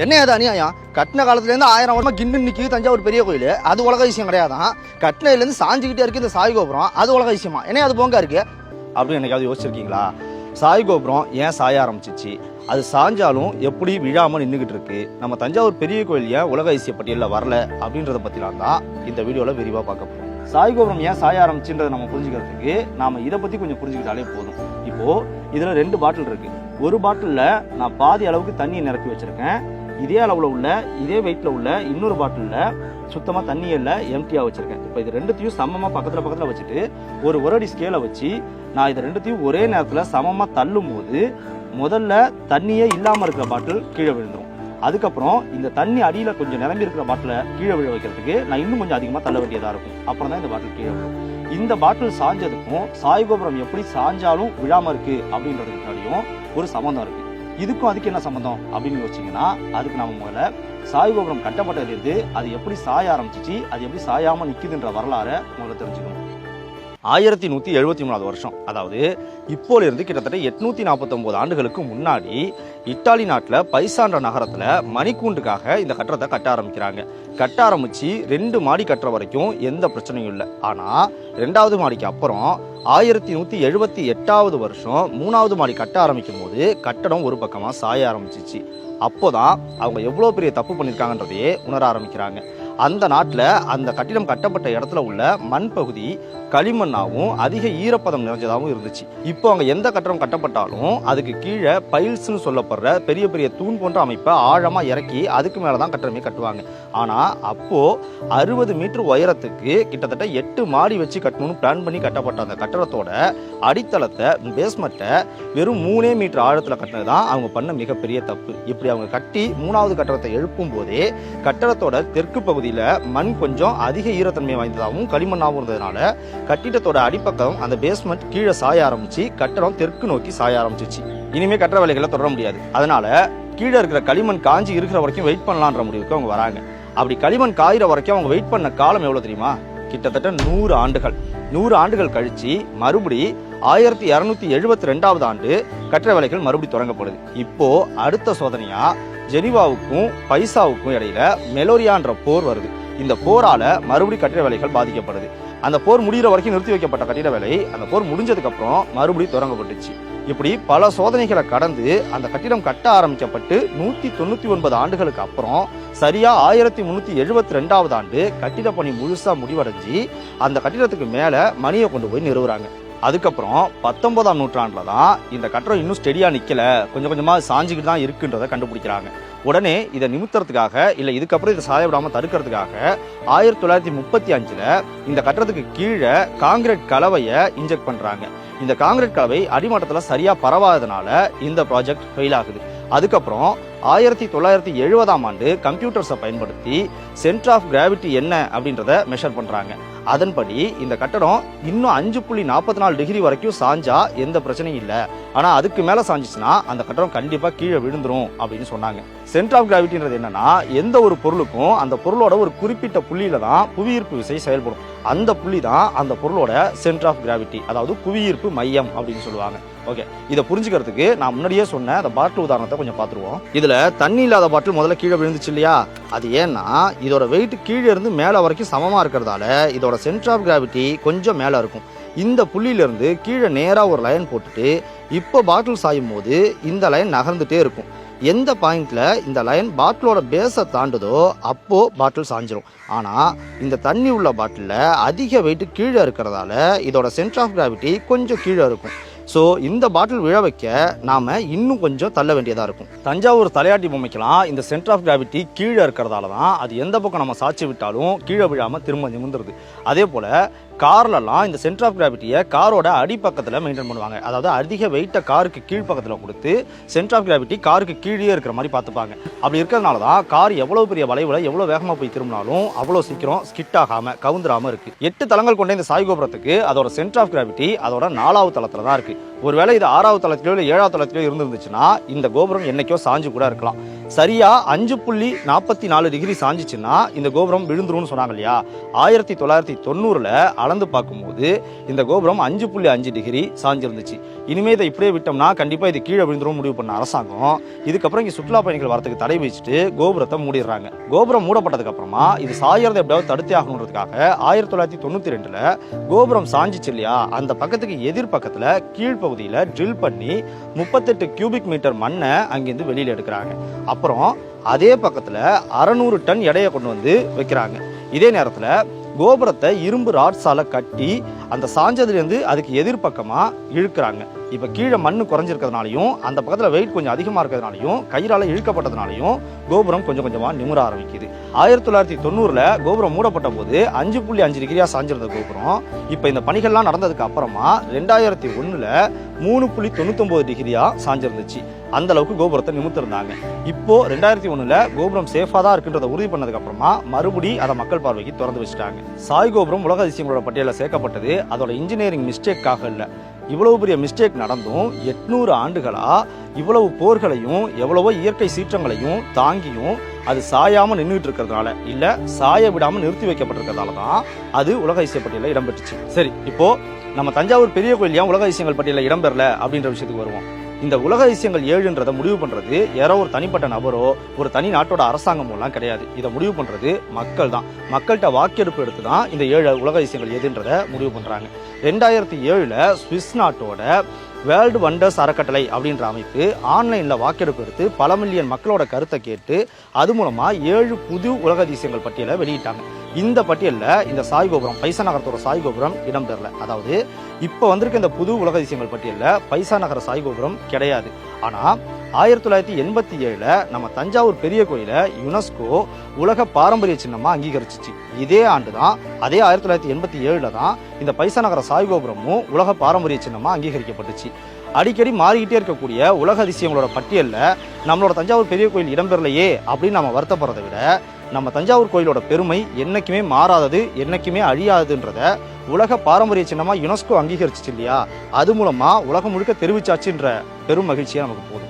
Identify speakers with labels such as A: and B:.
A: என்ன அது அநியாயம்? கட்டின காலத்துலேருந்து ஆயிரம் வருஷமா கிண்ணு நிற்கி தஞ்சாவூர் பெரிய கோயில். அது உலக விஷயம் கிடையாதான் கட்டினதுலேருந்து சாஞ்சிக்கிட்டே இருக்கு இந்த சாய் கோபுரம். அது உலக விஷயமா? என்ன அது போங்க இருக்கு? அப்படின்னு என்னைக்காவது யோசிச்சிருக்கீங்களா? சாய் கோபுரம் ஏன் சாய ஆரம்பிச்சிச்சு? அது சாஞ்சாலும் எப்படி விழாமல் நின்றுக்கிட்டு இருக்கு? நம்ம தஞ்சாவூர் பெரிய கோயில் ஏன் உலக ஐசிய பட்டியலில் வரல? அப்படின்றத பற்றிலாம் தான் இந்த வீடியோவில் விரிவாக பார்க்க போகிறோம் சாய் கோபுரம் ஏன் சாய ஆரம்பிச்சுன்றதை நம்ம புரிஞ்சுக்கிறதுக்கு நாம் இதை பற்றி கொஞ்சம் புரிஞ்சுக்கிட்டாலே போதும். இப்போது இதில் ரெண்டு பாட்டில் இருக்குது ஒரு பாட்டிலில் நான் பாதி அளவுக்கு தண்ணியை நிரப்பி வச்சுருக்கேன். இதே அளவில் உள்ள இதே வெயிட்டில் உள்ள இன்னொரு பாட்டிலில் சுத்தமாக தண்ணி இல்லை எம்டியாக வச்சுருக்கேன். இப்போ இது ரெண்டுத்தையும் சமமாக பக்கத்தில் பக்கத்தில் வச்சுட்டு ஒரு ஒரு அடி ஸ்கேலை வச்சு நான் இது ரெண்டுத்தையும் ஒரே நேரத்தில் சமமாக தள்ளும் போது முதல்ல தண்ணியே இல்லாமல் இருக்கிற பாட்டில் கீழே விழுந்துடும் அதுக்கப்புறம் இந்த தண்ணி அடியில் கொஞ்சம் நிரம்பி இருக்கிற பாட்டிலை கீழே விழ வைக்கிறதுக்கு நான் இன்னும் கொஞ்சம் அதிகமாக தள்ள வேண்டியதாக இருக்கும். அப்புறம் தான் இந்த பாட்டில் கீழே விழும். இந்த பாட்டில் சாஞ்சதுக்கும் சாய் கோபுரம் எப்படி சாஞ்சாலும் விழாமல் இருக்குது அப்படின்றதுக்காடியும் ஒரு சம்மந்தம் இருக்குது இதுக்கும் அதுக்கு என்ன சம்மந்தம் அப்படின்னு யோசிச்சிங்கன்னா அதுக்கு நம்ம முதல்ல சாய்கோபுரம் கட்டப்பட்டதுலேருந்து அது எப்படி சாய ஆரம்பிச்சிச்சு அது எப்படி சாயாமல் நிற்குதுன்ற வரலாறை முதல்ல தெரிஞ்சுக்கணும். ஆயிரத்தி நூற்றி எழுபத்தி மூணாவது வருஷம். அதாவது இப்போலேருந்து கிட்டத்தட்ட எட்நூற்றி நாற்பத்தொம்போது ஆண்டுகளுக்கு முன்னாடி இத்தாலி நாட்டில் பைசான்ற நகரத்தில் மணிக்கூண்டுக்காக இந்த கட்டடத்தை கட்ட ஆரம்பிக்கிறாங்க. கட்ட ஆரம்பிச்சு ரெண்டு மாடி கட்டுற வரைக்கும் எந்த பிரச்சனையும் இல்லை. ஆனால் ரெண்டாவது மாடிக்கு அப்புறம் ஆயிரத்தி நூற்றி எழுபத்தி எட்டாவது வருஷம் மூணாவது மாடி கட்ட ஆரம்பிக்கும் போது கட்டடம் ஒரு பக்கமாக சாய ஆரம்பிச்சிச்சு. அப்போதான் அவங்க எவ்வளோ பெரிய தப்பு பண்ணியிருக்காங்கன்றதையே உணர ஆரம்பிக்கிறாங்க. அந்த நாட்டில் அந்த கட்டிடம் கட்டப்பட்ட இடத்துல உள்ள மண் பகுதி களிமண்ணாகவும் அதிக ஈரப்பதம் நிறைஞ்சதாகவும் இருந்துச்சு. இப்போ அங்கே எந்த கட்டடம் கட்டப்பட்டாலும் அதுக்கு கீழே பைல்ஸ்னு சொல்லப்படுற பெரிய பெரிய தூண் போன்ற அமைப்பை ஆழமாக இறக்கி அதுக்கு மேலே தான் கட்டடமே கட்டுவாங்க. ஆனால் அப்போது அறுபது மீட்டர் உயரத்துக்கு கிட்டத்தட்ட எட்டு மாடி வச்சு கட்டணும்னு பிளான் பண்ணி கட்டப்பட்ட அந்த கட்டடத்தோட அடித்தளத்தை பேஸ்மெண்ட்டை வெறும் மூணே மீட்டர் ஆழத்தில் கட்டினது தான் அவங்க பண்ண மிகப்பெரிய தப்பு. இப்படி அவங்க கட்டி மூணாவது கட்டடத்தை எழுப்பும் போதே கட்டடத்தோட தெற்கு பகுதி பகுதியில் மண் கொஞ்சம் அதிக ஈரத்தன்மை வாய்ந்ததாகவும் களிமண்ணாகவும் இருந்ததுனால கட்டிடத்தோட அடிப்பக்கம் அந்த பேஸ்மெண்ட் கீழே சாய ஆரம்பிச்சு கட்டடம் தெற்கு நோக்கி சாய ஆரம்பிச்சிச்சு இனிமே கட்டற வேலைகளை தொடர முடியாது. அதனால கீழே இருக்கிற களிமண் காஞ்சி இருக்கிற வரைக்கும் வெயிட் பண்ணலான்ற முடிவுக்கு அவங்க வராங்க. அப்படி களிமண் காயிற வரைக்கும் அவங்க வெயிட் பண்ண காலம் எவ்வளவு தெரியுமா? கிட்டத்தட்ட நூறு ஆண்டுகள். நூறு ஆண்டுகள் கழிச்சு மறுபடி ஆயிரத்தி இரநூத்தி எழுபத்தி ரெண்டாவது ஆண்டு கட்டற வேலைகள் மறுபடி தொடங்கப்படுது. இப்போ அடுத்த சோதனையா ஜெனிவாவுக்கும் பைசாவுக்கும் இடையில மெலோரியான்ற போர் வருது. இந்த போரால மறுபடி கட்டிட வேலைகள் பாதிக்கப்படுது. அந்த போர் முடிகிற வரைக்கும் நிறுத்தி வைக்கப்பட்ட கட்டிட வேலை அந்த போர் முடிஞ்சதுக்கு அப்புறம் மறுபடி தொடங்கப்பட்டுச்சு. இப்படி பல சோதனைகளை கடந்து அந்த கட்டிடம் கட்ட ஆரம்பிக்கப்பட்டு நூத்தி தொண்ணூத்தி ஒன்பது ஆண்டுகளுக்கு அப்புறம் சரியா ஆயிரத்தி முன்னூத்தி எழுபத்தி ரெண்டாவது ஆண்டு கட்டிட பணி முழுசா முடிவடைஞ்சு அந்த கட்டிடத்துக்கு மேல மணியை கொண்டு போய் நிறுவுறாங்க. அதுக்கப்புறம் பத்தொன்பதாம் நூற்றாண்டில் தான் இந்த கட்டுரை இன்னும் ஸ்டெடியாக நிற்கலை கொஞ்சம் கொஞ்சமாக சாஞ்சிக்கிட்டு தான் இருக்குன்றதை கண்டுபிடிக்கிறாங்க. உடனே இதை நிமித்துறதுக்காக இல்லை இதுக்கப்புறம் இதை சாய விடாமல் தடுக்கிறதுக்காக ஆயிரத்தி தொள்ளாயிரத்தி முப்பத்தி அஞ்சில் இந்த கட்டுறதுக்கு கீழே காங்கிரீட் கலவையை இன்ஜெக்ட் பண்ணுறாங்க இந்த காங்கிரீட் கலவை அடிமட்டத்தில் சரியாக பரவாததுனால இந்த ப்ராஜெக்ட் ஃபெயில் ஆகுது. அதுக்கப்புறம் ஆயிரத்தி தொள்ளாயிரத்தி எழுபதாம் ஆண்டு கம்ப்யூட்டர்ஸை பயன்படுத்தி சென்டர் ஆஃப் கிராவிட்டி என்ன அப்படின்றத மெஷர் பண்ணுறாங்க அதன்படி இந்த கட்டடம் இன்னும் அஞ்சு புள்ளி நாற்பத்தி நாலு டிகிரி வரைக்கும் சாஞ்சா எந்த பிரச்சனையும் இல்லை. ஆனால் அதுக்கு மேலே சாஞ்சிச்சுன்னா அந்த கட்டடம் கண்டிப்பாக கீழே விழுந்துரும் அப்படின்னு சொன்னாங்க. சென்டர் ஆஃப் கிராவிட்டின்றது என்னன்னா எந்த ஒரு பொருளுக்கும் அந்த பொருளோட ஒரு குறிப்பிட்ட புள்ளியில தான் புவியீர்ப்பு விசை செயல்படும். அந்த புள்ளி தான் அந்த பொருளோட சென்டர் ஆஃப் கிராவிட்டி அதாவது புவியீர்ப்பு மையம் அப்படின்னு சொல்லுவாங்க. ஓகே. இதை புரிஞ்சுக்கிறதுக்கு நான் முன்னாடியே சொன்ன அந்த பாட்டு உதாரணத்தை கொஞ்சம் பார்த்துருவோம். இதில் தண்ணி இல்லாத பாட்டில் முதல்ல கீழே விழுந்துச்சு இல்லையா? அது ஏன்னா இதோட வெயிட் கீழே இருந்து மேலே வரைக்கும் சமமாக இருக்கிறதால இதோட சென்டர் ஆஃப் கிராவிட்டி கொஞ்சம் மேலே இருக்கும். இந்த புள்ளியிலேருந்து கீழே நேராக ஒரு லைன் போட்டுட்டு இப்போ பாட்டில் சாயும் போது இந்த லைன் நகர்ந்துட்டே இருக்கும். எந்த பாயிண்டில் இந்த லைன் பாட்டிலோட பேஸை தாண்டுதோ அப்போது பாட்டில் சாஞ்சிரும். ஆனால் இந்த தண்ணி உள்ள பாட்டிலில் அதிக வெயிட் கீழே இருக்கிறதால இதோட சென்டர் ஆஃப் கிராவிட்டி கொஞ்சம் கீழே இருக்கும். ஸோ இந்த பாட்டில் விழ வைக்க நாம் இன்னும் கொஞ்சம் தள்ள வேண்டியதாக இருக்கும். தஞ்சாவூர் தலையாட்டி பொம்மைக்கெல்லாம் இந்த சென்டர் ஆஃப் கிராவிட்டி கீழே இருக்கிறதால தான் அது எந்த பக்கம் நம்ம சாட்சி விட்டாலும் கீழே விழாமல் திரும்ப நிமிந்துருது அதே போல் கார்லலாம் இந்த சென்டர் ஆஃப் கிராவிட்டியை காரோட அடிப்பக்கத்தில் மெயின்டைன் பண்ணுவாங்க. அதாவது அதிக வெயிட்டை காருக்கு கீழ்ப்பக்கத்தில் கொடுத்து சென்டர் ஆஃப் கிராவிட்டி காருக்கு கீழே இருக்கிற மாதிரி பார்த்துப்பாங்க. அப்படி இருக்கிறதுனால தான் கார் எவ்வளோ பெரிய வளைவில் எவ்வளோ வேகமாக போய் திரும்பினாலும் அவ்வளோ சீக்கிரம் ஸ்கிட் ஆகாமல் கவுந்துராமல் இருக்குது எட்டு தளங்கள் கொண்ட இந்த சாய் கோபுரத்துக்கு அதோட சென்டர் ஆஃப் கிராவிட்டி அதோட நாலாவது தளத்தில் தான் இருக்குது ஒருவேளை இது ஆறாவது தளத்திலோ இல்லை ஏழாவது தளத்திலோ இருந்துருந்துச்சுன்னா இந்த கோபுரம் என்றைக்கோ சாஞ்சு கூட இருக்கலாம். சரியா அஞ்சு புள்ளி நாற்பத்தி நாலு டிகிரி சாஞ்சிச்சுன்னா இந்த கோபுரம் விழுந்துரும்னு சொன்னாங்க இல்லையா? ஆயிரத்தி தொள்ளாயிரத்தி தொண்ணூறில் அளந்து பார்க்கும்போது இந்த கோபுரம் அஞ்சு புள்ளி அஞ்சு டிகிரி சாஞ்சிருந்துச்சு இனிமே இதை இப்படியே விட்டோம்னா கண்டிப்பாக இது கீழே விழுந்துரும் முடிவு பண்ண அரசாங்கம். இதுக்கப்புறம் இங்கே சுற்றுலா பயணிகள் வரத்துக்கு தடை வச்சுட்டு கோபுரத்தை மூடிடுறாங்க. கோபுரம் மூடப்பட்டதுக்கப்புறமா இது சாயறதை எப்படியாவது தடுத்தே ஆகணுன்றதுக்காக ஆயிரத்தி தொள்ளாயிரத்தி தொண்ணூற்றி ரெண்டில் கோபுரம் சாஞ்சிச்சு இல்லையா? அந்த பக்கத்துக்கு எதிர் பக்கத்துல கீழ்ப்பகுதியில ட்ரில் பண்ணி முப்பத்தெட்டு கியூபிக் மீட்டர் மண்ணை அங்கேருந்து வெளியில் எடுக்கிறாங்க. அப்புறம் அதே பக்கத்தில் அறநூறு டன் எடையை கொண்டு வந்து வைக்கிறாங்க. இதே நேரத்தில் கோபுரத்தை இரும்பு ராட்ஸால கட்டி அந்த சாஞ்சதுலேருந்து அதுக்கு எதிர்பக்கமாக இழுக்கிறாங்க. இப்போ கீழே மண்ணு குறைஞ்சிருக்கிறதுனாலையும் அந்த பக்கத்தில் வெயிட் கொஞ்சம் அதிகமாக இருக்கிறதுனாலையும் கயிறால் இழுக்கப்பட்டதுனாலையும் கோபுரம் கொஞ்சம் கொஞ்சமாக நிமிர ஆரம்பிக்குது. ஆயிரத்தி தொள்ளாயிரத்தி தொண்ணூறில் கோபுரம் மூடப்பட்ட போது அஞ்சு புள்ளி அஞ்சு டிகிரியாக சாஞ்சிருந்த கோபுரம் இப்போ இந்த பணிகள்லாம் நடந்ததுக்கு அப்புறமா ரெண்டாயிரத்தி ஒன்றில் மூணு புள்ளி தொண்ணூத்தொம்பது டிகிரியாக சாஞ்சிருந்துச்சு. அந்த அளவுக்கு கோபுரத்தை நிமித்திருந்தாங்க இப்போ ரெண்டாயிரத்தி ஒன்றில் கோபுரம் சேஃபாக தான் இருக்குன்றத உறுதி பண்ணதுக்கு அப்புறமா மறுபடி அதை மக்கள் பார்வைக்கு திறந்து வச்சுட்டாங்க. சாய் கோபுரம் உலக அதிசயங்களோட பட்டியலில் சேர்க்கப்பட்டது. அதோட இன்ஜினியரிங் மிஸ்டேக்காக இல்லை. இவ்வளவு பெரிய மிஸ்டேக் நடந்தும் எட்நூறு ஆண்டுகளாக இவ்வளவு போர்களையும் எவ்வளவோ இயற்கை சீற்றங்களையும் தாங்கியும் அது சாயாமல் நின்றுட்டு இருக்கிறதுனால இல்லை சாய விடாமல் நிறுத்தி வைக்கப்பட்டிருக்கிறதால தான் அது உலக அதிசய பட்டியலில் இடம்பெற்றுச்சு. சரி இப்போ நம்ம தஞ்சாவூர் பெரிய கோயில் ஏன் உலக அதிசயங்கள் பட்டியலில் இடம்பெறல அப்படின்ற விஷயத்துக்கு வருவோம். இந்த உலக அதிசயங்கள் ஏழுன்றதை முடிவு பண்றது யாரோ ஒரு தனிப்பட்ட நபரோ ஒரு தனி நாட்டோட அரசாங்கமோலாம் கிடையாது. இதை முடிவு பண்றது மக்கள் தான் மக்கள்கிட்ட வாக்கெடுப்பு எடுத்து தான் இந்த ஏழு உலக அதிசயங்கள் எதுன்றதை முடிவு பண்றாங்க. ரெண்டாயிரத்தி ஏழுல சுவிஸ் நாட்டோட வேர்ல்டு வண்டர்ஸ் அறக்கட்டளை அப்படின்ற அமைப்பு ஆன்லைனில் வாக்கெடுப்பு எடுத்து பல மில்லியன் மக்களோட கருத்தை கேட்டு அது மூலமாக ஏழு புது உலக அதிசயங்கள் பட்டியலை வெளியிட்டாங்க. இந்த பட்டியலில் இந்த சாய் கோபுரம் பைசா நகரத்தோட சாய் கோபுரம் இடம்பெறல அதாவது இப்போ வந்திருக்க இந்த புது உலக அதிசயங்கள் பட்டியலில் பைசா நகர சாய் கோபுரம் கிடையாது. ஆனால் ஆயிரத்தி தொள்ளாயிரத்தி எண்பத்தி ஏழில் நம்ம தஞ்சாவூர் பெரிய கோயிலை யுனெஸ்கோ உலக பாரம்பரிய சின்னமாக அங்கீகரிச்சிச்சு. இதே ஆண்டு தான் அதே ஆயிரத்தி தொள்ளாயிரத்தி எண்பத்தி ஏழில் தான் இந்த பைசா நகர சாய் கோபுரமும் உலக பாரம்பரிய சின்னமாக அங்கீகரிக்கப்பட்டுச்சு. அடிக்கடி மாறிக்கிட்டே இருக்கக்கூடிய உலக அதிசயங்களோட பட்டியலில் நம்மளோட தஞ்சாவூர் பெரிய கோயில் இடம்பெறலையே அப்படின்னு நம்ம வருத்தப்படுறதை விட நம்ம தஞ்சாவூர் கோயிலோட பெருமை என்னைக்குமே மாறாதது என்னைக்குமே அழியாததுன்றத உலக பாரம்பரிய சின்னமாக யுனெஸ்கோ அங்கீகரிச்சிச்சு இல்லையா? அது மூலமாக உலகம் முழுக்க தெரிவிச்சாச்சுன்ற பெரும் மகிழ்ச்சியாக நமக்கு போதும்